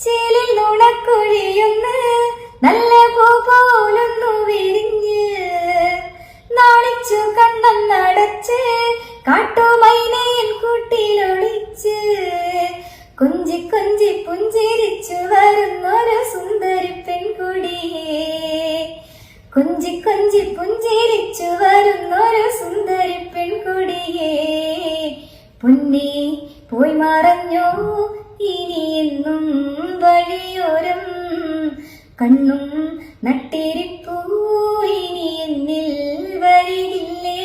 ചേലിൽ നുണക്കുഴിയൊന്ന്. നല്ല പൂ പോലൊന്നു വിരിഞ്ഞ്. നാളിച്ചു കണ്ണം നടച്ച് കാട്ടുമൈനയിൽ കൂട്ടിലൊളിച്ച്. കുഞ്ചി കുഞ്ചി പുഞ്ചിരിച്ചു വരുന്നൊരു സുന്ദരി പെൺകുടിയേ കുഞ്ചി കുഞ്ചി പുഞ്ചിരിച്ചു വരുന്നൊരു സുന്ദരി പെൺകുടിയേ. പൊന്നി പോയി മറഞ്ഞോ? ഇനിയെന്നും കണ്ണും നട്ടിരിപ്പൂ ഇനി എന്നിൽ വരികില്ലേ?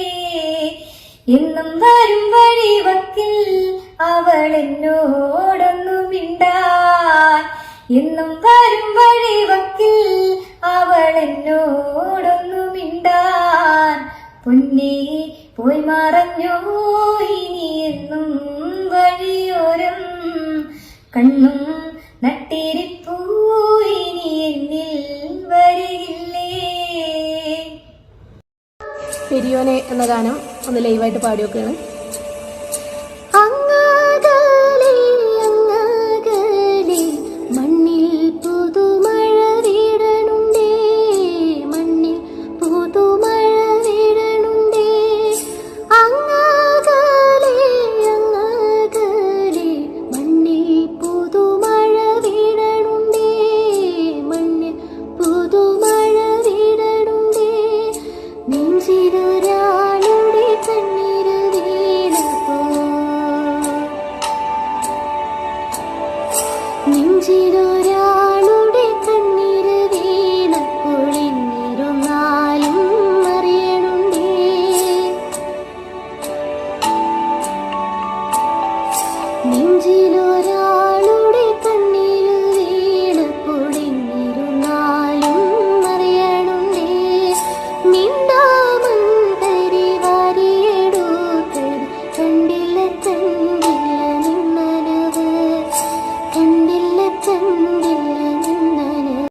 എന്നും വരും വഴി വക്കിൽ അവൾ എന്നോടൊന്നു മിണ്ടാൻ. എന്നും വരും വഴി വക്കിൽ അവൾ എന്നോടൊന്നു മിണ്ടാൻ. പൊന്നേ പോയി മറഞ്ഞോ ഇനി എന്നും വഴിയോരം. കണ്ണും നട്ടിരിപ്പൂ പെരിയോനെ എന്ന ഗാനം ഒന്ന് ലൈവായിട്ട് പാടി നെഞ്ചിലൊരാളുടെ കണ്ണീര് വീണപ്പോൾ എന്നിരുന്നാലും അറിയണുണ്ടേ. നെഞ്ചിൽ